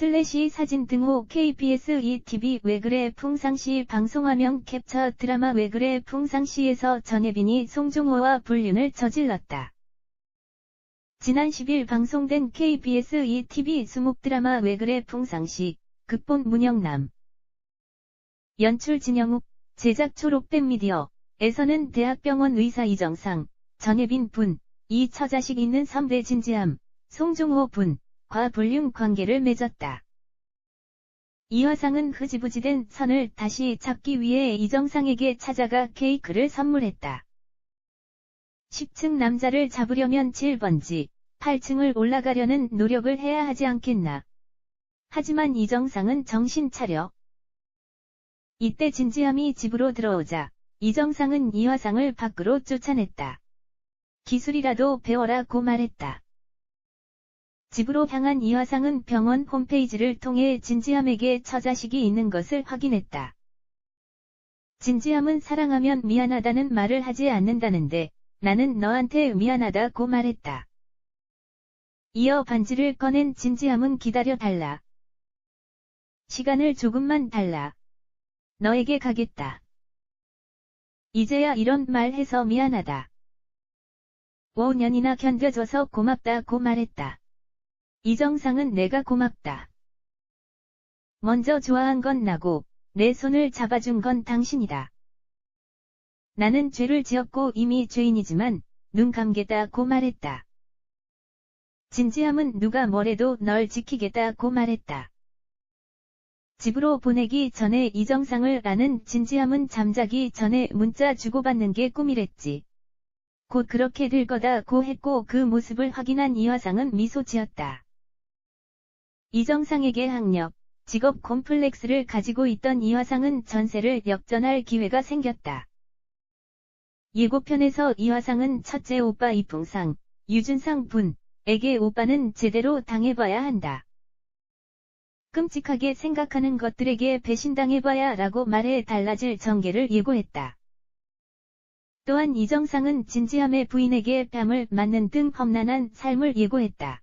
슬래시 사진 등호 KBS ETV 왜 그래 풍상시 방송화면 캡처 드라마 왜 그래 풍상시에서 전혜빈이 송중호와 불륜을 저질렀다. 지난 10일 방송된 KBS ETV 수목 드라마 왜 그래 풍상시 극본 문영남 연출 진영욱 제작 초록뱀 미디어에서는 대학병원 의사 이정상 전혜빈 분, 이 처자식 있는 3대 진지함, 송중호 분, 과 불륜 관계를 맺었다. 이 화상은 흐지부지된 선을 다시 잡기 위해 이정상에게 찾아가 케이크를 선물했다. 10층 남자를 잡으려면 7번지, 8층을 올라가려는 노력을 해야 하지 않겠나. 하지만 이정상은 정신 차려. 이때 진지함이 집으로 들어오자, 이정상은 이 화상을 밖으로 쫓아냈다. 기술이라도 배워라 고 말했다. 집으로 향한 이 화상은 병원 홈페이지를 통해 진지함에게 처자식이 있는 것을 확인했다. 진지함은 사랑하면 미안하다는 말을 하지 않는다는데 나는 너한테 미안하다고 말했다. 이어 반지를 꺼낸 진지함은 기다려 달라. 시간을 조금만 달라. 너에게 가겠다. 이제야 이런 말 해서 미안하다. 5년이나 견뎌줘서 고맙다고 말했다. 이정상은 내가 고맙다. 먼저 좋아한 건 나고, 내 손을 잡아준 건 당신이다. 나는 죄를 지었고 이미 죄인이지만, 눈 감겠다고 말했다. 진지함은 누가 뭐래도 널 지키겠다고 말했다. 집으로 보내기 전에 이정상을 아는 진지함은 잠자기 전에 문자 주고받는 게 꿈이랬지. 곧 그렇게 될 거다고 했고 그 모습을 확인한 이화상은 미소 지었다. 이정상에게 학력, 직업 콤플렉스를 가지고 있던 이화상은 전세를 역전할 기회가 생겼다. 예고편에서 이화상은 첫째 오빠 이풍상, 유준상 분에게 오빠는 제대로 당해봐야 한다. 끔찍하게 생각하는 것들에게 배신당해봐야 라고 말해 달라질 전개를 예고했다. 또한 이정상은 진지함의 부인에게 뺨을 맞는 등 험난한 삶을 예고했다.